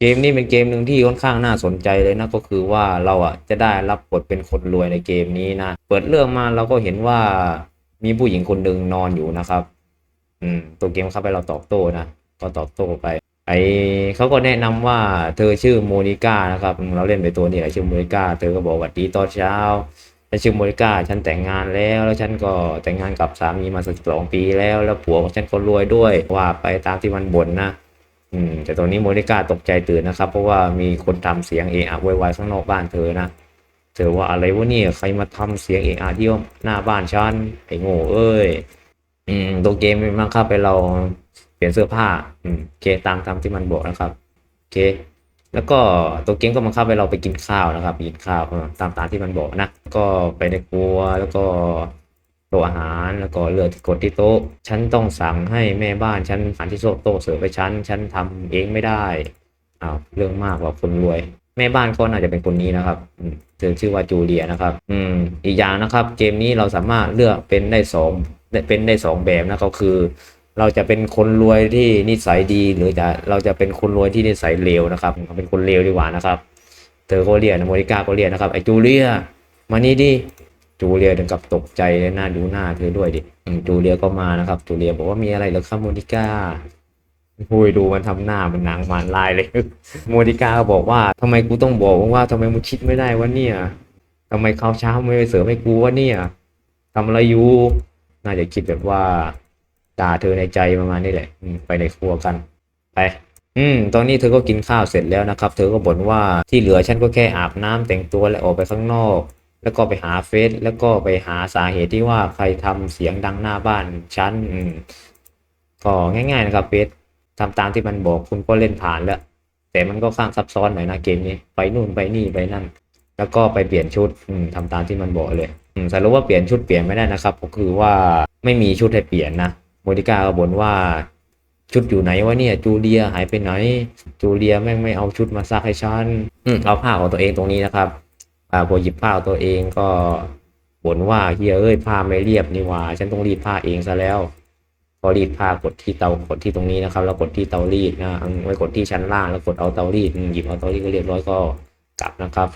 เกมนี้เป็นเกมหนึ่งที่ค่อนข้างน่าสนใจเลยนะก็คือว่าเราอะจะได้รับบทเป็นคนรวยในเกมนี้นะเปิดเรื่องมาเราก็เห็นว่ามีผู้หญิงคนหนึ่งนอนอยู่นะครับ อืมตัวเกมเข้าไปเราตอบโต้นะก็ตอบโต้ไป ไอเขาก็แนะนำว่าเธอชื่อโมนิก้านะครับ เราเล่นไปตัวนี้แหละชื่อโมนิก้าเธอก็บอกวัดดีตอนเช้าฉันชื่อโมนิก้าฉันแต่งงานแล้ว แล้วฉันก็แต่งงานกับสามีมาสักสองปีแล้ว แล้วผัวของฉันก็รวยด้วยว่าไปตามที่มันบ่นนะ อืมแต่ตอนนี้โมนิก้าตกใจตื่นนะครับ เพราะว่ามีคนทำเสียงเอะอะวยวายข้างนอกบ้านเธอนะเธอว่าอะไรวะเนี่ยใครมาทำเสียงเอะอะที่หน้าบ้านฉันไอ้โง่เอ้ยอืมตัวเกมมันบังคับไปเราเปลี่ยนเสื้อผ้า อืมโอเคตามตามที่มันบอกนะครับโอเคแล้วก็ตัวเกมก็บังคับให้เราไปกินข้าวนะครับกินข้าวตามตามที่มันบอกนะ ก็ไปในครัวแล้วก็ โต๊ะอาหารแล้วก็เลือกที่กดที่โต๊ะฉันต้องสั่งให้แม่บ้านฉันหันที่โต๊ะเสิร์ฟไปฉันฉันทำเองไม่ได้อ้าวเรื่องมากกว่าคนรวย แม่บ้านก็น่าจะเป็นคนนี้นะครับเธอชื่อว่าจูเลียนะครับ อืมอีกอย่างนะครับ เกมนี้เราสามารถเลือกเป็นได้สองเป็นได้สองแบบนะก็คือ เราจะเป็นคนรวยที่นิสัยดี หรือจะเราจะเป็นคนรวยที่นิสัยเลวนะครับเป็นคนเลวดีกว่านะครับเธอก็เรียกนะโมนิก้าก็เรียกนะครับไอจูเลียมานี่ดิ จูเลียถึงกับตกใจเลยหน้าดูหน้าเธอด้วยดิอืมจูเลียก็มานะครับจูเลียบอกว่ามีอะไรหรือครับโมนิก้าหุยดูมันทำหน้ามันหนังมันลายเลยโมนิก้าก็บอกว่าทำไมกูต้องบอกว่าทำไมมึงคิดไม่ได้วะเนี่ยทำไมเขาเช้าไม่ไปเสิร์ฟให้กูวะเนี่ยทำอะไรอยู่น่าจะคิดแบบว่าด่าเธอในใจประมาณนี้แหละอืไปในครัวกันไปอืม ตอนนี้เธอก็กินข้าวเสร็จแล้วนะครับ เธอก็บ่นว่าที่เหลือฉันก็แค่อาบน้ำแต่งตัวและออกไปข้างนอก แล้วก็ไปหาเฟซแล้วก็ไปหาสาเหตุที่ว่าใครทำเสียงดังหน้าบ้านฉันก็ง่าย ๆ นะครับเฟซทำตามที่มันบอกคุณก็เล่นผ่านแล้ว แต่มันก็ข้างซับซ้อนหน่อยนะเกมนี้ไปนู่นไปนี่ไปนั่น แล้วก็ไปเปลี่ยนชุดอืมทำตามที่มันบอกเลยสรุปว่าเปลี่ยนชุดเปลี่ยนไม่ได้นะครับ ก็คือว่าไม่มีชุดให้เปลี่ยนนะโมดิก้าก็บ่นว่าชุดอยู่ไหนวะเนี่ยจูเลียหายไปไหน จูเลียแม่งไม่เอาชุดมาซักให้ฉันเอาผ้าของตัวเองตรงนี้นะครับ อ่าพอหยิบผ้าตัวเองก็บ่นว่าเฮียเอ้ยผ้าไม่เรียบนี่หว่า ฉันต้องรีดผ้าเองซะแล้ว พอรีดผ้ากดที่เตากดที่ตรงนี้นะครับ แล้วกดที่เตารีดนะอืมไว้กดที่ชั้นล่างแล้วกดเอาเตารีดหยิบเอาเตารีดก็เรียบร้อยก็กลับนะครับ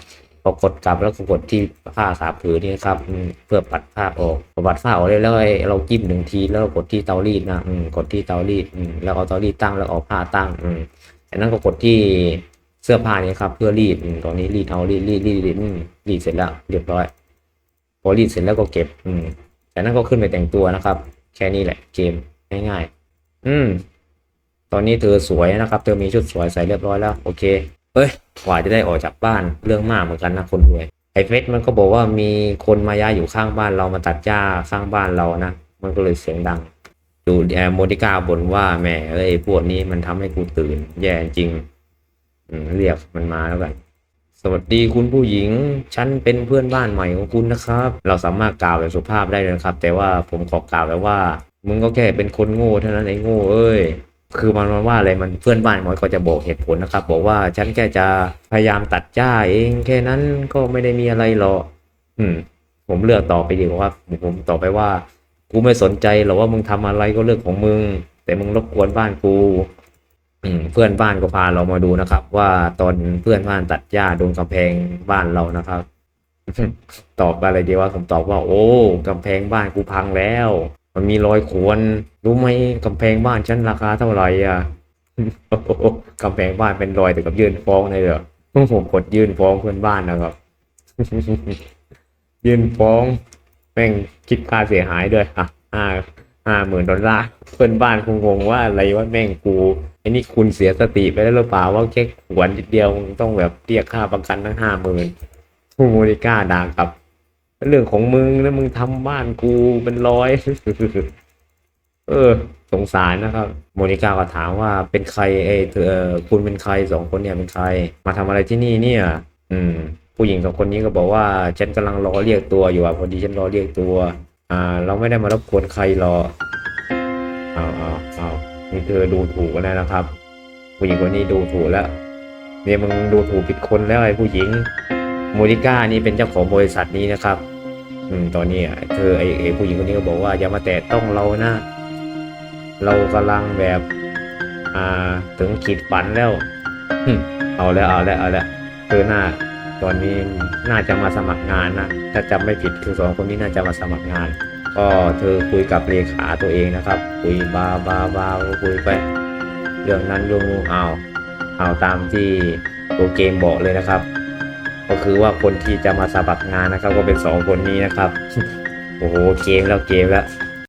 พอกดกลับแล้วก็กดที่ผ้าสามผืนนี่ครับเพื่อปัดผ้าออกพอปัดผ้าออกแล้วแล้วเราจิ้มหนึ่งทีแล้วกดที่เตารีดนะกดที่เตารีดแล้วเอาเตารีดตั้งแล้วเอาผ้าตั้งอืมจากนั้นก็กดที่ เสื้อผ้านี้ครับเพื่อรีดตอนนี้รีดเอารีดรีดรีดรีดรีดเสร็จแล้วเรียบร้อย พอรีดเสร็จแล้วก็เก็บ อืมจากนั้นก็ขึ้นไปแต่งตัวนะครับ แค่นี้แหละเกมง่ายๆ อืม ตอนนี้เธอสวยนะครับ เธอมีชุดสวยใส่เรียบร้อยแล้ว โอเคเอ้ยกว่าจะได้ออกจากบ้านเรื่องมากเหมือนกันนะคนรวยไอเฟสมันก็บอกว่ามีคนมาย้ายอยู่ข้างบ้านเรามาตัดหญ้าข้างบ้านเรานะมันก็เลยเสียงดังดูแอร์โมดิก้าบ่นว่าแหมเอ้ยพวกนี้มันทำให้กูตื่น แย่จริง เรียกมันมาแล้วกันสวัสดีคุณผู้หญิง ฉันเป็นเพื่อนบ้านใหม่ของคุณนะครับ เราสามารถกล่าวแบบสุภาพได้เลยนะครับ แต่ว่าผมขอกล่าวแบบว่า มึงก็แค่เป็นคนโง่เท่านั้นไอ้โง่เอ้ย คือมันว่าอะไรมันเพื่อนบ้านมันก็จะบอกเหตุผลนะครับ บอกว่าฉันแค่จะพยายามตัดหญ้าเอง แค่นั้นก็ไม่ได้มีอะไรหรอกอืม ผมเลือกต่อไปดีกว่าผมต่อไปว่า กูไม่สนใจหรอกว่ามึงทำอะไรก็เรื่องของมึง แต่มึงรบกวนบ้านกู เพื่อนบ้านก็พาเรามาดูนะครับ ว่าตอนเพื่อนบ้านตัดหญ้าโดนกำแพงบ้านเรานะครับ ตอบอะไรดีว่าผมตอบว่า โอ้กำแพงบ้านกูพังแล้ว มันมีรอยขวนรู้ไหมกำแพงบ้านฉันราคาเท่าไหร่อะกำแพงบ้านเป็นรอยแต่กับยื่นฟ้องเลยเหรอผมกดยื่นฟ้องเพื่อนบ้านนะครับยื่นฟ้องแม่งคิดค่าเสียหายด้วยอะห้า ห้าหมื่นดอลลาร์เพื่อนบ้านคงงงว่าอะไรว่าแม่งกูไอ้นี่คุณเสียสติไปแล้วหรือเปล่าว่าแค่ขวนนิดเดียวมึงต้องแบบเรียกค่าประกันทั้งห้าหมื่นผู้โมนิก้าด่ากับ เรื่องของมึงนะมึงทำบ้านกูเป็นร้อย เออ สงสารนะครับ โมนิก้าก็ถามว่าเป็นใครเอเธอคุณเป็นใครสองคนเนี่ยเป็นใคร มาทำอะไรที่นี่เนี่ย อืม ผู้หญิงสองคนนี้ก็บอกว่า ฉันกำลังรอเรียกตัวอยู่อะพอดีฉันรอเรียกตัว อ่า เราไม่ได้มารบกวนใครหรอกเอาเอาเอานี่เธอดูถูกกันแล้วนะครับ ผู้หญิงคนนี้ดูถูกแล้ว เนี่ยมึงดูถูกผิดคนแล้วไอ้ผู้หญิงโมนิก้านี่เป็นเจ้าของบริษัทนี้นะครับ อืม ตอนนี้เธอไอ้ไอ้ผู้หญิงคนนี้ก็บอกว่าอย่ามาแตะต้องเรานะ เรากำลังแบบ อ่า ถึงขีดฝันแล้วเอาแล้วเอาแล้วเอาแล้วเธอหน้า ตอนนี้น่าจะมาสมัครงานนะถ้าจำไม่ผิดคือสองคนนี้น่าจะมาสมัครงาน ก็เธอคุยกับเลขาตัวเองนะครับ คุยบาบาบาคุยไป เรื่องนั้นเรื่องนู้นเอาเอาตามที่ตัวเกมบอกเลยนะครับ ก็คือว่าคนที่จะมาสมัครงานนะครับ ก็เป็นสองคนนี้นะครับโอ้โหเกมแล้วเกมแล้ว